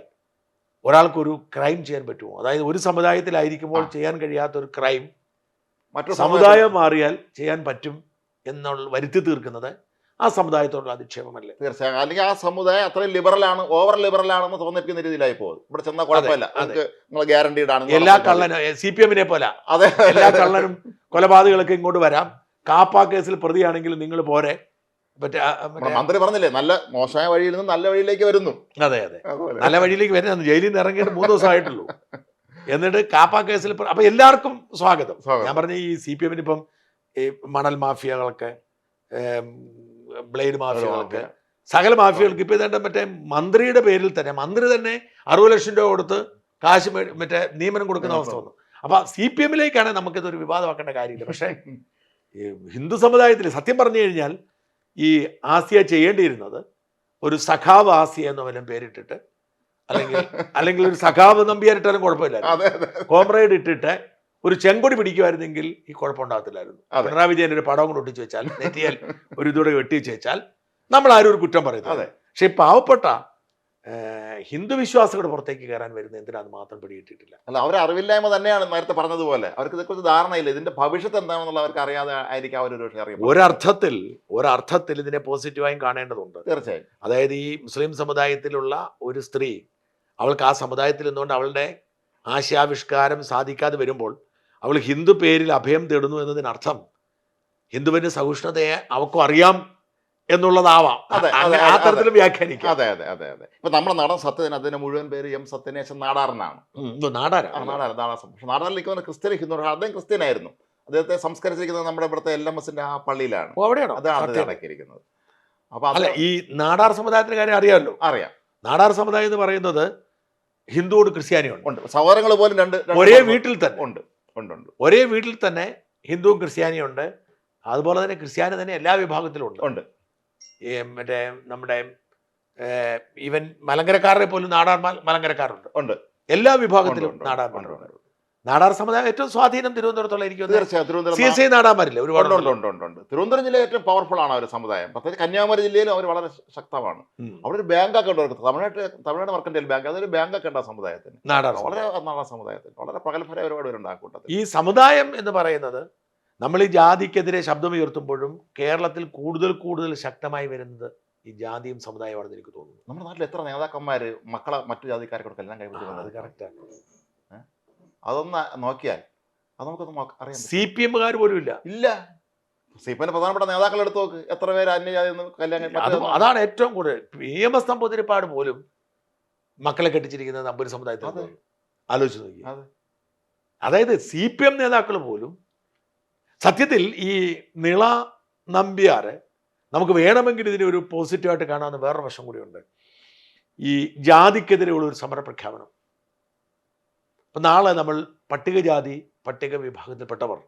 ഒരാൾക്കൊരു ക്രൈം ചെയ്യാൻ പറ്റുമോ അതായത് ഒരു സമുദായത്തിലായിരിക്കുമ്പോൾ. ചെയ്യാൻ കഴിയാത്ത ഒരു ക്രൈം മറ്റൊരു സമുദായം മാറിയാൽ ചെയ്യാൻ പറ്റും എന്നുള്ള വരുത്തി തീർക്കുന്നത് ആ സമുദായത്തോടുള്ള അധിക്ഷേപമല്ലേ? തീർച്ചയായും. അല്ലെങ്കിൽ ആ സമുദായം അത്ര ലിബറൽ ആണ് ഓവർ ലിബറൽ ആണെന്ന് തോന്നിപ്പിക്കുന്ന രീതിയിലായി പോകും. ഇവിടെ ചെന്നാൽ കുഴപ്പമില്ല. നിങ്ങൾ ഗ്യാരണ്ടീഡ് ആണ്. എല്ലാ. കള്ളനും സി പി എമ്മിനെ പോലെ. അതെ. എല്ലാ കള്ളനും കൊലപാതകളൊക്കെ ഇങ്ങോട്ട് വരാം. കാപ്പ കേസിൽ പ്രതിയാണെങ്കിൽ നിങ്ങൾ പോരെ. മന്ത്രി പറഞ്ഞില്ലേ നല്ല മോശമായ വഴിയിൽ നിന്ന് നല്ല വഴിയിലേക്ക് വരുന്നു. അതെ അതെ. നല്ല വഴിയിലേക്ക് വരുന്ന ജയിലിൽ നിന്ന് ഇറങ്ങിയിട്ട് മൂന്ന് ദിവസമായിട്ടുള്ളൂ എന്നിട്ട് കാപ്പ കേസിൽ അപ്പൊ എല്ലാവർക്കും സ്വാഗതം. ഞാൻ പറഞ്ഞ ഈ സി പി എമ്മിന് ഇപ്പം ഈ മണൽ മാഫിയകളൊക്കെ ബ്ലേഡ് മാഫിയകളൊക്കെ. സകല മാഫിയകൾക്ക് ഇപ്പം ഇതേണ്ട മറ്റേ മന്ത്രിയുടെ പേരിൽ തന്നെ മന്ത്രി തന്നെ അറുപത് ലക്ഷം രൂപ കൊടുത്ത് കാശ് മറ്റേ നിയമനം കൊടുക്കുന്ന അവസ്ഥ വന്നു. അപ്പൊ സി പി എമ്മിലേക്കാണ് നമുക്കിതൊരു വിവാദമാക്കേണ്ട കാര്യമില്ല. പക്ഷേ ഹിന്ദു സമുദായത്തിൽ സത്യം പറഞ്ഞു കഴിഞ്ഞാൽ ഈ ആസിയ ചെയ്യേണ്ടിയിരുന്നത് ഒരു സഖാവ് ആസിയ എന്ന് വല്ലതും പേരിട്ടിട്ട് അല്ലെങ്കിൽ അല്ലെങ്കിൽ ഒരു സഖാവ് നമ്പിയാരിട്ടാലും കുഴപ്പമില്ല കോമ്രേഡ് ഇട്ടിട്ട് ഒരു ചെങ്കൊടി പിടിക്കുമായിരുന്നെങ്കിൽ ഈ കുഴപ്പമുണ്ടാകത്തില്ലായിരുന്നു. പിണറായി വിജയൻ ഒരു പടം കൂടെ ഒട്ടിച്ച് വെച്ചാൽ നെറ്റിയാൽ ഒരു ഇതോടെ വെട്ടിച്ച് വെച്ചാൽ നമ്മൾ ആരും ഒരു കുറ്റം പറയുന്നത് അതെ. പക്ഷെ പാവപ്പെട്ട ഹിന്ദു വിശ്വാസികളുടെ പുറത്തേക്ക് കയറാൻ വരുന്ന എന്തിനാ അത് മാത്രം പിടികിട്ടിട്ടില്ല അല്ല അവർ അറിവില്ലായ്മ തന്നെയാണ് നേരത്തെ പറഞ്ഞതുപോലെ. അവർക്ക് ഇതേക്കുറിച്ച് ധാരണയില്ല. ഇതിന്റെ ഭവിഷ്യത്ത് എന്താണെന്നുള്ള അവർക്ക് അറിയാതെ ആയിരിക്കും അവരൊരു ഒരു അറിയാം ഒരർത്ഥത്തിൽ ഒരർത്ഥത്തിൽ ഇതിനെ പോസിറ്റീവായും കാണേണ്ടതുണ്ട്. തീർച്ചയായും. അതായത് ഈ മുസ്ലിം സമുദായത്തിലുള്ള ഒരു സ്ത്രീ അവൾക്ക് ആ സമുദായത്തിൽ നിന്നുകൊണ്ട് അവളുടെ ആശയാവിഷ്കാരം സാധിക്കാതെ വരുമ്പോൾ അവൾ ഹിന്ദു പേരിൽ അഭയം തേടുന്നു എന്നതിനർത്ഥം ഹിന്ദുവിന്റെ സഹിഷ്ണുതയെ അവക്കും അറിയാം എന്നുള്ളതാവാം. അതെ, ആ തരത്തിൽ വ്യാഖ്യാനിക്കാം. അതെ അതെ അതെ അതെ. ഇപ്പൊ നമ്മുടെ നടൻ സത്യൻ അതിന്റെ മുഴുവൻ പേര് എം സത്യനേശൻ നാടാറിനാണ്. ഉം, ഇത് നാടാരാ ആ, നാടാർ നാടാർ പക്ഷെ നാടാറിലേക്ക് വന്ന ക്രിസ്ത്യൻ ഹിന്ദു അദ്ദേഹം ക്രിസ്ത്യനായിരുന്നു. അദ്ദേഹത്തെ സംസ്കരിച്ചിരിക്കുന്നത് നമ്മുടെ ഇവിടുത്തെ എൽ എം എസിന്റെ ആ പള്ളിയിലാണ്. അവിടെയാണോ? അതാണ്. അടക്കിയിരിക്കുന്നത് അപ്പൊ അല്ല ഈ നാടാർ സമുദായത്തിന്റെ കാര്യം അറിയാമല്ലോ. അറിയാം. നാടാർ സമുദായം എന്ന് പറയുന്നത് ഹിന്ദുവോട് ക്രിസ്ത്യാനിയുണ്ട് ഉണ്ട്. സഹോദരങ്ങൾ പോലും രണ്ട് ഒരേ വീട്ടിൽ തന്നെ. ഉണ്ട്. ഉണ്ട്. ഒരേ വീട്ടിൽ തന്നെ ഹിന്ദുവും ക്രിസ്ത്യാനിയും ഉണ്ട്. അതുപോലെ തന്നെ ക്രിസ്ത്യാനി തന്നെ എല്ലാ വിഭാഗത്തിലും ഉണ്ട്. ഉണ്ട്. മറ്റേ നമ്മുടെ ഈവൻ മലങ്കരക്കാരെ പോലും നാടാർ മല- മലങ്കരക്കാരുണ്ട്. ഉണ്ട്. എല്ലാ വിഭാഗത്തിലും നാടാർ ഉണ്ട്. നാടാർ സമുദായം ഏറ്റവും സ്വാധീനം തിരുവനന്തപുരത്തുള്ള എനിക്ക് തീർച്ചയായും സി എസ് ഐ നാടാന്മാരില്ലേ? ഒരുപാട് ഉണ്ട്, ഉണ്ട്, ഉണ്ട്, ഉണ്ട്. തിരുവനന്തപുരം ജില്ല ഏറ്റവും പവർഫുൾ ആണ് അവർ സമുദായം. പ്രത്യേകിച്ച് കന്യാകുമാരി ജില്ലയിലും അവർ വളരെ ശക്തമാണ്. അവിടെ ഒരു ബാങ്ക് ഒക്കെ ഉണ്ട് അവർക്ക് തമിഴ്നാട്ട് തമിഴ്നാട് മർക്കന്റൈൽ ബാങ്ക് അതൊരു ബാങ്ക് ഒക്കെ ഉണ്ട് ആ സമുദായത്തിന്. നാടാർ വളരെ നാടാ സമുദായത്തിന്. വളരെ പ്രഗത്ഭരായ ഒരുപാട് പേരുണ്ട് ആ കൂട്ടത്തിൽ. ഈ സമുദായം എന്ന് പറയുന്നത് നമ്മൾ ഈ ജാതിക്കെതിരെ ശബ്ദമുയർത്തുമ്പോഴും കേരളത്തിൽ കൂടുതൽ കൂടുതൽ ശക്തമായി വരുന്നത് ഈ ജാതിയും സമുദായമാണെന്ന് എനിക്ക് തോന്നുന്നു. നമ്മുടെ നാട്ടിൽ എത്ര നേതാക്കന്മാർ മക്കളെ മറ്റു ജാതിക്കാരെ എല്ലാം ആ, അത് കറക്റ്റാണ് അതൊന്ന് നോക്കിയാൽ അത് നമുക്കൊന്ന് അറിയാം. സി പി എമ്മുകാർ പോലും ഇല്ല. ഇല്ല. സി പി എമ്മിന്റെ പ്രധാനപ്പെട്ട നേതാക്കൾ എടുത്ത് നോക്ക്. എത്ര പേര് അന്യജാതി കല്യാണം അതാണ് ഏറ്റവും കൂടുതൽ. എസ് നമ്പൂതിരിപ്പാട് പോലും മക്കളെ കെട്ടിച്ചിരിക്കുന്നത് നമ്പൂരി സമുദായത്തിൽ. ആലോചിച്ച് നോക്കി അതായത് സി പി എം നേതാക്കൾ പോലും സത്യത്തിൽ ഈ നിള നമ്പ്യാറ് നമുക്ക് വേണമെങ്കിൽ ഇതിനെ ഒരു പോസിറ്റീവായിട്ട് കാണാവുന്ന വേറൊരു വശം കൂടിയുണ്ട്. ഈ ജാതിക്കെതിരെയുള്ള ഒരു സമര പ്രഖ്യാപനം അപ്പം നാളെ നമ്മൾ പട്ടികജാതി പട്ടിക വിഭാഗത്തിൽപ്പെട്ടവർ.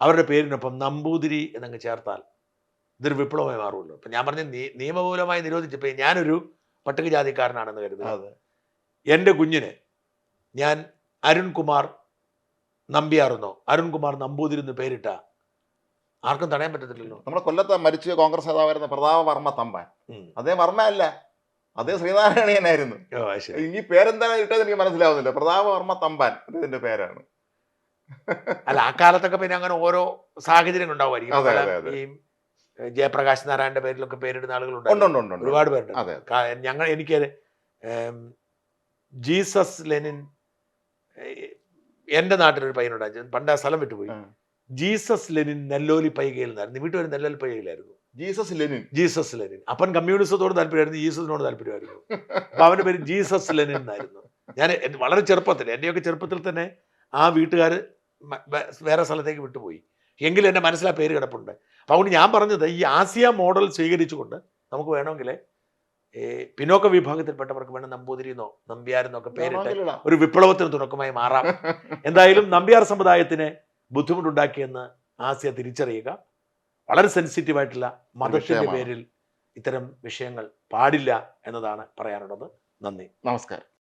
അവരുടെ പേരിനൊപ്പം നമ്പൂതിരി എന്നങ്ങ് ചേർത്താൽ ഇതൊരു വിപ്ലവമായി മാറുമല്ലോ. ഇപ്പം ഞാൻ പറഞ്ഞ നീ നിയമപരമായി നിരോധിച്ചപ്പോൾ ഞാനൊരു പട്ടികജാതിക്കാരനാണെന്ന് കരുതുന്നത് അതെ. എന്റെ കുഞ്ഞിന് ഞാൻ അരുൺകുമാർ നമ്പിയാർന്നോ അരുൺകുമാർ നമ്പൂതിരി എന്ന് പേരിട്ട ആർക്കും തടയാൻ പറ്റത്തില്ലല്ലോ. നമ്മുടെ കൊല്ലത്ത് മരിച്ച കോൺഗ്രസ് നേതാവായിരുന്ന പ്രതാപ വർമ്മ തമ്പാൻ അദ്ദേഹം അതേ വർമ്മ അല്ല അതേ ശ്രീനാരായണീയനായിരുന്നു. ഈ പേരെന്താണ് ഇട്ടത് എനിക്ക് മനസ്സിലാവുന്നില്ല. പ്രതാപ വർമ്മ തമ്പാൻ അദ്ദേഹത്തിന്റെ പേരാണ്. അല്ല ആ കാലത്തൊക്കെ പിന്നെ അങ്ങനെ ഓരോ സാഹചര്യങ്ങൾ ഉണ്ടാവുമായിരിക്കും. ഈ ജയപ്രകാശ് നാരായണന്റെ പേരിലൊക്കെ പേരിടുന്ന ആളുകളുണ്ട്. ഒരുപാട് പേരുണ്ട്. ഞങ്ങൾ എനിക്ക് ജീസസ് ലെനിൻ എന്റെ എന്റെ നാട്ടിലൊരു പയ്യനുണ്ടായിരുന്നു. പണ്ട് ആ സ്ഥലം വിട്ടുപോയി. ജീസസ് ലെനിൻ നെല്ലോലി പൈകയിൽ നിന്നായിരുന്നു വീട്ടിൽ ഒരു നെല്ലോലി പൈകയിലായിരുന്നു ജീസസ് ലെനിൻ. Jesus Lenin. അപ്പൻ കമ്മ്യൂണിസത്തോട് താല്പര്യമായിരുന്നു ജീസസിനോട് താല്പര്യമായിരുന്നു. അപ്പൊ അവന്റെ പേര് ജീസസ് ലെനിൻ എന്നായിരുന്നു. ഞാൻ വളരെ ചെറുപ്പത്തിൽ എന്റെയൊക്കെ ചെറുപ്പത്തിൽ തന്നെ ആ വീട്ടുകാർ വേറെ സ്ഥലത്തേക്ക് വിട്ടുപോയി. എങ്കിലും എന്റെ മനസ്സിൽ ആ പേര് കിടപ്പുണ്ട്. അപ്പൊ അതുകൊണ്ട് ഞാൻ പറഞ്ഞത് ഈ ആസിയ മോഡൽ സ്വീകരിച്ചുകൊണ്ട് നമുക്ക് വേണമെങ്കിൽ പിന്നോക്ക വിഭാഗത്തിൽപ്പെട്ടവർക്ക് വേണം നമ്പൂതിരിന്നോ നമ്പ്യാരെന്നോ ഒക്കെ പേരിട്ട്. ഒരു വിപ്ലവത്തിന് തുടക്കമായി മാറാം. എന്തായാലും നമ്പ്യാർ സമുദായത്തിന് ബുദ്ധിമുട്ടുണ്ടാക്കിയെന്ന് ആസിയ തിരിച്ചറിയുക. വളരെ സെൻസിറ്റീവായിട്ടുള്ള മതത്തിന്റെ പേരിൽ ഇത്തരം വിഷയങ്ങൾ പാടില്ല എന്നതാണ് പറയാനുള്ളത്. നന്ദി. നമസ്കാരം.